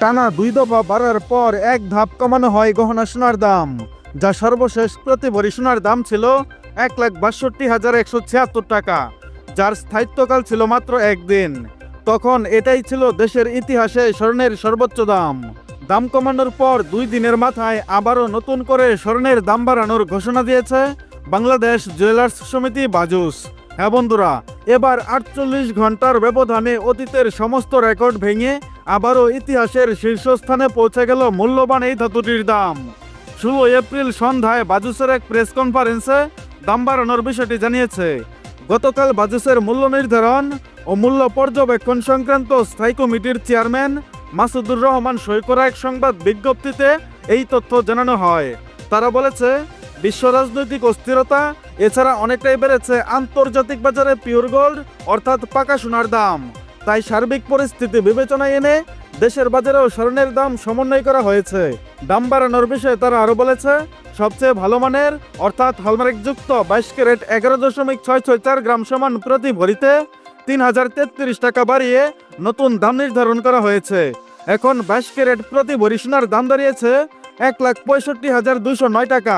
টানা দুই দফা বাড়ার পর এক ধাপ কমানো হয় গহনা সোনার দাম, যা সর্বশেষ প্রতি ভরি সোনার দাম ছিল এক লাখ বাষট্টি হাজার একশো ছিয়াত্তর টাকা, যার স্থায়িত্বকাল ছিল মাত্র একদিন। তখন এটাই ছিল দেশের ইতিহাসে স্বর্ণের সর্বোচ্চ দাম। দাম কমানোর পর দুই দিনের মাথায় আবারও নতুন করে স্বর্ণের দাম বাড়ানোর ঘোষণা দিয়েছে বাংলাদেশ জুয়েলার্স সমিতি বাজুস। হ্যাঁ বন্ধুরা এবার আটচল্লিশ ঘণ্টার ব্যবধানে অতীতের সমস্ত রেকর্ড ভেঙে আবারও ইতিহাসের শীর্ষস্থানে পৌঁছে গেল মূল্যবান এই ধাতুটির দাম। ষোলো এপ্রিল সন্ধ্যায় বাজুসের এক প্রেস কনফারেন্সে দাম বাড়ানোর বিষয়টি জানিয়েছে। গতকাল বাজুসের মূল্য নির্ধারণ ও মূল্য পর্যবেক্ষণ সংক্রান্ত স্থায়ী কমিটির চেয়ারম্যান মাসুদুর রহমান সই করা এক সংবাদ বিজ্ঞপ্তিতে এই তথ্য জানানো হয়। তারা বলেছে বিশ্ব রাজনৈতিক অস্থিরতা এছাড়া অনেকটাই বেড়েছে আন্তর্জাতিক বাজারে পিওর গোল্ড অর্থাৎ পাকা সোনার দাম। তাই সার্বিক পরিস্থিতি বিবেচনায় এনে দেশের বাজারেও স্বর্ণের দাম সমন্বয় করা হয়েছে। দাম বাড়ানোর বিষয়ে তারা আরও বলেছে, সবচেয়ে ভালো মানের, অর্থাৎ হলমার্কযুক্ত বাইশ ক্যারেট এগারো দশমিক ছয় ছয় চার গ্রাম সমান প্রতি ভরিতে তিন হাজার তেত্রিশ টাকা বাড়িয়ে নতুন দাম নির্ধারণ করা হয়েছে। এখন বাইশ ক্যারেট প্রতি ভরি সোনার দাম দাঁড়িয়েছে এক লাখ পঁয়ষট্টি হাজার দুশো নয় টাকা।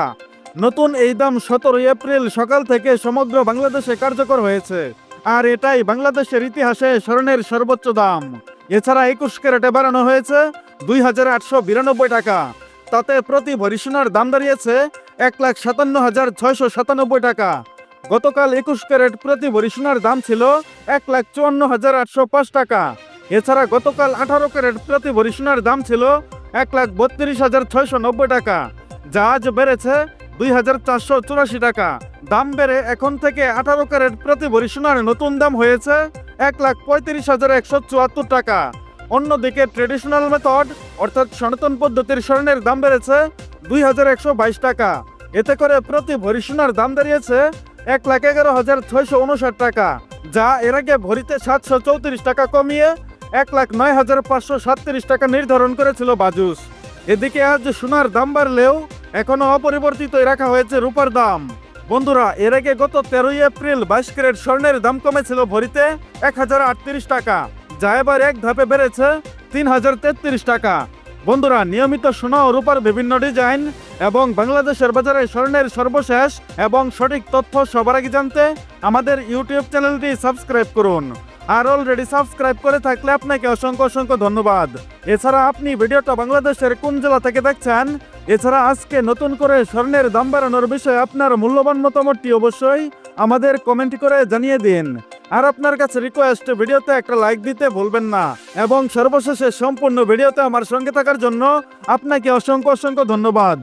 নতুন এই দাম সতেরোই এপ্রিল সকাল থেকে সমগ্র বাংলাদেশে কার্যকর হয়েছে। আর এটাই বাংলাদেশের ইতিহাসে স্বর্ণের সর্বোচ্চ দাম। এছাড়া একুশ ক্যারেটে বাড়ানো হয়েছে দুই হাজার আটশো বিরানব্বই টাকা। তাতে প্রতি ভরি সোনার দাম দাঁড়িয়েছে এক লাখ সাতান্ন হাজার ছয়শো সাতানব্বই টাকা। গতকাল একুশ ক্যারেট প্রতি ভরি সোনার দাম ছিল এক লাখ চুয়ান্ন হাজার আটশো পাঁচ টাকা। এছাড়া গতকাল আঠারো ক্যারেট প্রতি ভরি সোনার দাম ছিল এক লাখ বত্রিশ হাজার ছয়শো নব্বই টাকা। যা আজ বেড়েছে দুই হাজার চারশো চুরাশি টাকা। দাম বেড়ে এখন থেকে আঠারো ক্যারেট প্রতি ভরি সোনার নতুন দাম হয়েছে এক লাখ পঁয়ত্রিশ হাজার একশো চুয়াত্তর টাকা। অন্যদিকে ট্রেডিশনাল মেথড অর্থাৎ সনাতন পদ্ধতির স্বর্ণের দাম বেড়েছে দুই হাজার একশো বাইশ টাকা। এতে করে প্রতি ভরি সোনার দাম দাঁড়িয়েছে এক লাখ এগারো হাজার ছয়শো উনষাট টাকা, যা এর আগে ভরিতে সাতশো চৌত্রিশ টাকা কমিয়ে এক লাখ নয় হাজার পাঁচশো সাতত্রিশ টাকা নির্ধারণ করেছিল বাজুস। এদিকে আজ সোনার দাম বাড়লেও এখনও অপরিবর্তিতই রাখা হয়েছে রূপার দাম। বন্ধুরা, এর আগে গত তেরোই এপ্রিল বাইশ ক্যারেট স্বর্ণের দাম কমেছিল ভরিতে এক হাজার আটত্রিশ টাকা, যা এবার এক ধাপে বেড়েছে তিন হাজার তেত্রিশ টাকা। বন্ধুরা, নিয়মিত সোনা ও রূপার বিভিন্ন ডিজাইন এবং বাংলাদেশের বাজারে স্বর্ণের সর্বশেষ এবং সঠিক তথ্য সবার আগে জানতে আমাদের ইউটিউব চ্যানেলটি সাবস্ক্রাইব করুন। আর অলরেডি সাবস্ক্রাইব করে থাকলে আপনাকে অসংখ্য অসংখ্য ধন্যবাদ। এছাড়া আপনি ভিডিওটা বাংলাদেশের কোন জেলা থেকে দেখছেন এছাড়া আজকে নতুন করে স্বর্ণের দাম বাড়ানোর বিষয়ে আপনার মূল্যবান মতামতটি অবশ্যই আমাদের কমেন্ট করে জানিয়ে দিন। আর আপনার কাছে রিকোয়েস্ট ভিডিওতে একটা লাইক দিতে ভুলবেন না। এবং সর্বশেষে সম্পূর্ণ ভিডিওতে আমার সঙ্গে থাকার জন্য আপনাকে অসংখ্য অসংখ্য ধন্যবাদ।